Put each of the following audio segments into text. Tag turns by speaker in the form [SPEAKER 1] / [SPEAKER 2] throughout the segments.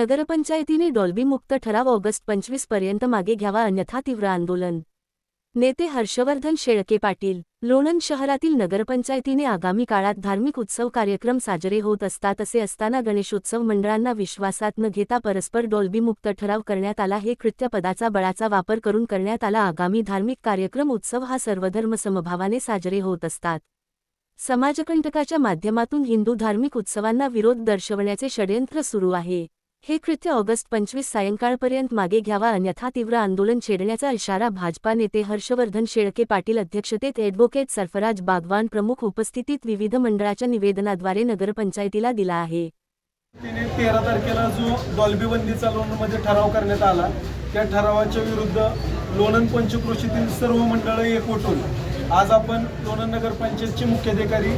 [SPEAKER 1] नगरपंचायतीने डॉल्बीमुक्त ठराव ऑगस्ट पंचवीसपर्यंत मागे घ्यावा अन्यथा तीव्र आंदोलन. नेते हर्षवर्धन शेळके पाटील लोणंद शहरातील नगरपंचायतीने आगामी काळात धार्मिक उत्सव कार्यक्रम साजरे होत असतात असे असताना गणेशोत्सव मंडळांना विश्वासात न घेता परस्पर डॉल्बीमुक्त ठराव करण्यात आला हे कृत्य पदाचा बळाचा वापर करून करण्यात आला आगामी धार्मिक कार्यक्रम उत्सव हा सर्वधर्म समभावाने साजरे होत असतात. समाजकंटकाच्या माध्यमातून हिंदू धार्मिक उत्सवांना विरोध दर्शवण्याचे षडयंत्र सुरू आहे. हे कृत्य ऑगस्ट पंचवीस सायंकाळपर्यंत मागे घ्यावा अन्यथा तीव्र आंदोलन छेडण्याचा इशारा भाजपा नेते हर्षवर्धन शेळके पाटील अध्यक्षतेत ॲडव्होकेट सरफराज बागवान प्रमुख उपस्थितीत विविध मंडळाच्या निवेदनाद्वारे नगरपंचायतीला दिला आहे.
[SPEAKER 2] तिने तेरा तारखेला जो डॉल्बी बंदीचा ठराव करण्यात आला त्या ठरावाच्या विरुद्ध लोणंद पंचक्रोशीतील सर्व मंडळं एकवटून आज आपण लोणंद नगरपंचायतचे मुख्याधिकारी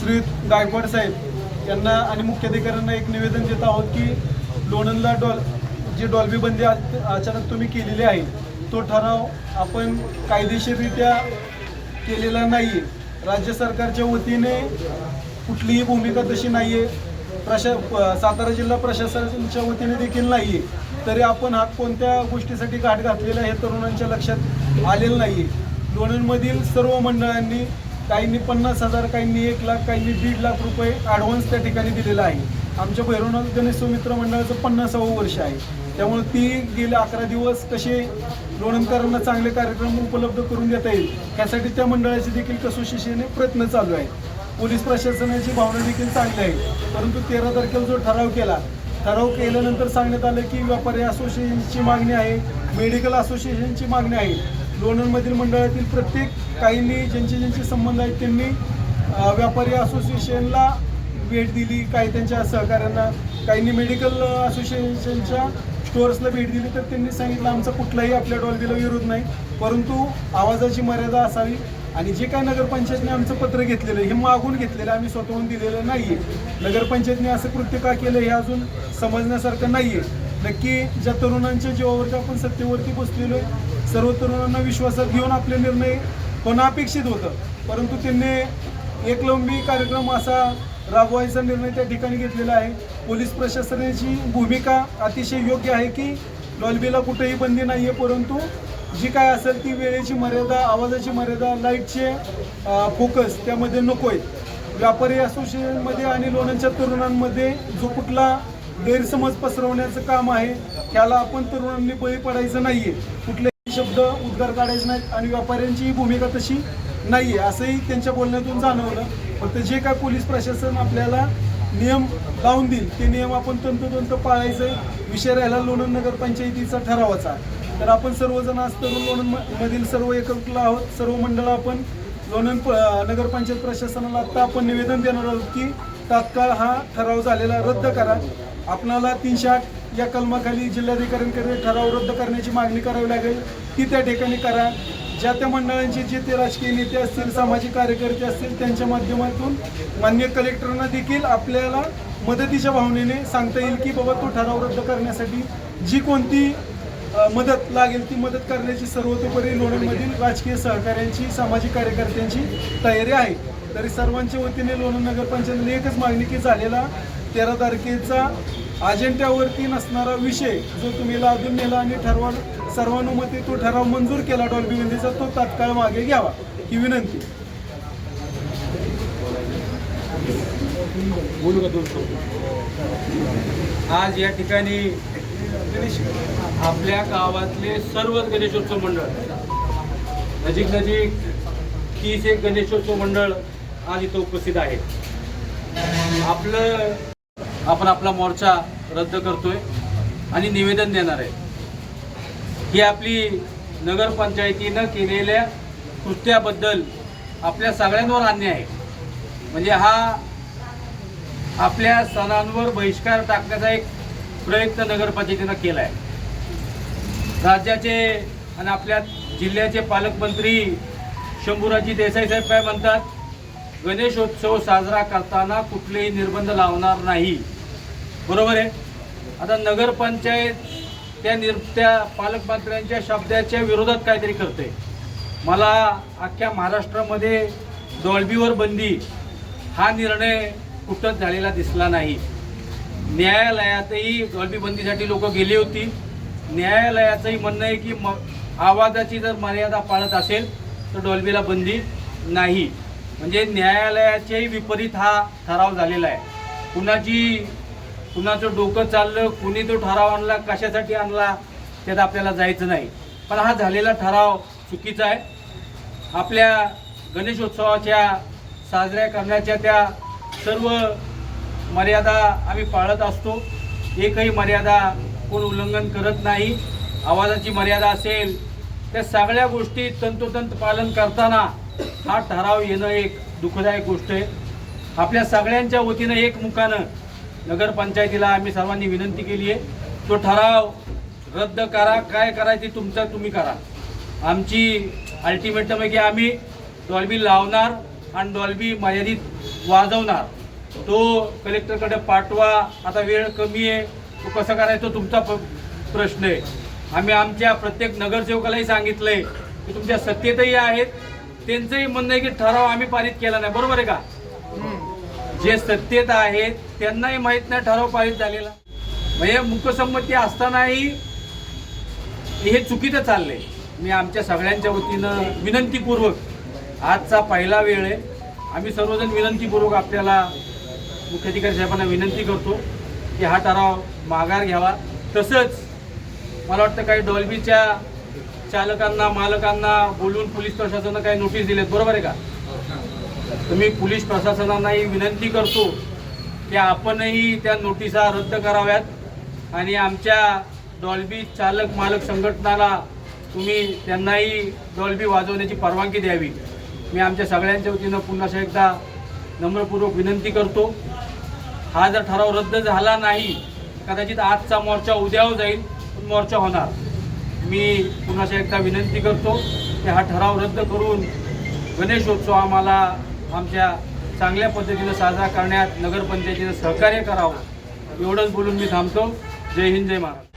[SPEAKER 2] श्री गायकवाड साहेब यांना आणि मुख्याधिकाऱ्यांना एक निवेदन देत आहोत की लोणंदला डॉल जी डॉल्बी बंदी अचानक तुम्ही केलेली आहे तो ठराव आपण कायदेशीररित्या केलेला नाही आहे राज्य सरकारच्या वतीने कुठलीही भूमिका तशी नाही आहे प्रशा सातारा जिल्हा प्रशासनाच्या वतीने देखील नाही आहे तरी आपण हा कोणत्या गोष्टीसाठी घाट घातलेला हे तरुणांच्या लक्षात आलेलं नाही आहे लोणंदमधील सर्व मंडळांनी काहींनी पन्नास हजार काहींनी एक लाख काहींनी दीड लाख रुपये ॲडव्हान्स त्या ठिकाणी दिलेला आहे. आमच्या भैरवनाथ गणेश सुमित्र मंडळाचं पन्नासावं वर्ष आहे. त्यामुळे ती गेले अकरा दिवस कसे लोणंदकरांना चांगले कार्यक्रम उपलब्ध करून देता येईल त्यासाठी त्या मंडळाचे देखील कसोशिशेने प्रयत्न चालू आहे पोलीस प्रशासनाची भावना देखील चांगली आहे. परंतु तेरा तारखेला जो ठराव केला ठराव केल्यानंतर सांगण्यात आलं की व्यापारी असोसिएशनची मागणी आहे मेडिकल असोसिएशनची मागणी आहे. लोणंदमधील मंडळातील प्रत्येक काहींनी ज्यांचे ज्यांचे संबंध आहेत त्यांनी व्यापारी असोसिएशनला भेट दिली काही त्यांच्या सहकाऱ्यांना काहींनी मेडिकल असोसिएशनच्या स्टोअर्सला भेट दिली तर त्यांनी सांगितलं आमचा कुठलाही आपल्या डॉल्बीला विरोध नाही परंतु आवाजाची मर्यादा असावी आणि जे काय नगरपंचायतने आमचं पत्र घेतलेलं हे मागून घेतलेलं आम्ही स्वतःहून दिलेलं नाही आहे नगरपंचायतने असं कृत्य का केलं हे अजून समजण्यासारखं नाही आहे नक्की ज्या तरुणांच्या जीवावरती आपण सत्तेवरती बसलेलो आहे सर्व तरुणांना विश्वासात घेऊन आपले निर्णय होणं अपेक्षित होतं. परंतु त्यांनी एकलंबी कार्यक्रम असा राबवायचा निर्णय त्या ठिकाणी घेतलेला आहे. पोलीस प्रशासनाची भूमिका अतिशय योग्य आहे की लॉलबीला कुठेही बंदी नाही आहे परंतु जी काय असेल ती वेळेची मर्यादा आवाजाची मर्यादा लाईटचे फोकस त्यामध्ये नको आहे व्यापारी असोसिएशनमध्ये आणि लोणांच्या तरुणांमध्ये जो कुठला गैरसमज पसरवण्याचं काम आहे त्याला आपण तरुणांनी बळी पडायचं नाही आहे कुठलेही शब्द उद्गार काढायचे नाहीत आणि व्यापाऱ्यांची भूमिका तशी नाही आहे असंही त्यांच्या बोलण्यातून जाणवलं. फक्त जे काय पोलीस प्रशासन आपल्याला नियम लावून देईल ते नियम आपण तंतोतंत पाळायचं. विषय राहिला लोणंद नगरपंचायतीचा ठरावाचा. तर आपण सर्वजण आज तरुण लोणंद मधील सर्व एकत्र आहोत. सर्व मंडळ आपण लोणंद प- नगरपंचायत प्रशासनाला आत्ता आपण निवेदन देणार आहोत की तात्काळ हा ठराव झालेला रद्द करा. आपणाला तीनशे आठ या कलमाखाली जिल्हाधिकाऱ्यांकडे ठराव रद्द करण्याची मागणी करावी लागेल. ती त्या ठिकाणी करा. ज्या त्या मंडळांचे जे ते राजकीय नेते असतील सामाजिक कार्यकर्ते असतील त्यांच्या माध्यमातून मान्य कलेक्टरना देखील आपल्याला मदतीच्या भावनेने सांगता येईल की बाबा तो ठराव रद्द करण्यासाठी जी कोणती मदत लागेल ती मदत करण्याची सर्वतोपरी लोणंदमधील राजकीय सहकाऱ्यांची सामाजिक कार्यकर्त्यांची तयारी आहे. तरी सर्वांच्या वतीने लोणंद नगरपंचायतीने एकच मागणी की झालेला तेरा तारखेचा अजेंड्यावरती नसणारा विषय जो तुम्ही लादून नेला आणि ठरवा सर्वानुमते तो ठराव मंजूर केला डॉल्बी विनंतीचा तो तात्काळ मागे घ्यावा ही विनंती.
[SPEAKER 3] बोलू आज या ठिकाणी आपल्या गावातले सर्वच गणेशोत्सव मंडळ नजीक नजीक तीस एक गणेशोत्सव मंडळ आज इथं उपस्थित आहे आपलं आपण आपला मोर्चा रद्द करतोय आणि निवेदन देणार आहे. ही आपली नगरपंचायतीनं केलेल्या कृत्याबद्दल आपल्या सगळ्यांवर अन्याय आहे. म्हणजे हा आपल्या सणांवर बहिष्कार टाकण्याचा एक प्रयत्न नगरपंचायतीनं केला आहे राज्याचे आणि आपल्या जिल्ह्याचे पालकमंत्री शंभूराजी देसाई साहेब काय म्हणतात? गणेशोत्सव साजरा करताना कुठलेही निर्बंध लावणार नाही. बरोबर आहे? आता नगरपंचायत त्या निर त्या पालकमंत्र्यांच्या शब्दाच्या विरोधात काहीतरी करते मला अख्ख्या महाराष्ट्रामध्ये डॉल्बीवर बंदी हा निर्णय कुठंच झालेला दिसला नाही. न्यायालयातही डॉल्बी बंदीसाठी लोक गेली होती. न्यायालयाचंही म्हणणं आहे की म आवाजाची जर मर्यादा पाळत असेल तर डॉल्बीला बंदी नाही. म्हणजे न्यायालयाच्याही विपरीत हा ठराव झालेला आहे. कुणाची कुणाचं डोकं चाललं कुणी तो ठराव आणला कशासाठी आणला त्यात आपल्याला जायचं नाही. पण हा झालेला ठराव चुकीचा आहे. आपल्या गणेशोत्सवाच्या साजऱ्या करण्याच्या त्या सर्व मर्यादा आम्ही पाळत असतो. एकही मर्यादा कोण उल्लंघन करत नाही. आवाजाची मर्यादा असेल त्या सगळ्या गोष्टी तंतोतंत पालन करताना हा ठराव येणं एक दुःखदायक गोष्ट आहे. आपल्या सगळ्यांच्या वतीनं एकमुखानं नगरपंचायतीला आम्ही सर्वांनी विनंती केली आहे. तो ठराव रद्द करा. काय करायची तुमचं तुम्ही करा. आमची अल्टिमेटम आहे की आम्ही डॉल्बी लावणार आणि डॉल्बी मर्यादित वाजवणार. तो कलेक्टरकडे पाठवा. आता वेळ कमी आहे. तो कसं करायचं तुमचा प- प्रश्न आहे. आम्ही आमच्या प्रत्येक नगरसेवकालाही सांगितलंय की तुमच्या सत्तेतही आहेत. त्यांचंही म्हणणं आहे की ठराव आम्ही पारित केला नाही. बरोबर आहे का? जे सत्तेत आहेत त्यांनाही माहीत नाही ठराव पारित झालेला. म्हणजे मुकसंमती असतानाही हे चुकीचं चाललंय. मी आमच्या सगळ्यांच्या वतीनं विनंतीपूर्वक आजचा पहिला वेळ आहे. आम्ही सर्वजण विनंतीपूर्वक आपल्याला मुख्याधिकारी साहेबांना विनंती करतो की हा ठराव माघार घ्यावा. तसंच मला वाटतं काही डॉल्बीच्या चालकांना मालकांना बोलून पोलीस प्रशासनानं काही नोटीस दिलेत. बरोबर आहे का? तर मी पोलीस प्रशासनालाही विनंती करतो की आपणही त्या नोटिसा रद्द कराव्यात आणि आमच्या डॉल्बी चालक मालक संघटनाला तुम्ही त्यांनाही डॉल्बी वाजवण्याची परवानगी द्यावी. मी आमच्या सगळ्यांच्या वतीनं पुन्हा एकदा नम्रपूर्वक विनंती करतो. हा जर ठराव रद्द झाला नाही कदाचित आजचा मोर्चा उद्यावर जाईल पण मोर्चा होणार. मी पुन्हा एकदा विनंती करतो की हा ठराव रद्द करून गणेशोत्सव आम्हाला आमच्या चांगल्या पद्धतीनं साजरा करण्यात नगरपंचायतीनं सहकार्य करावं एवढंच बोलून मी थांबतो. जय हिंद जय महाराज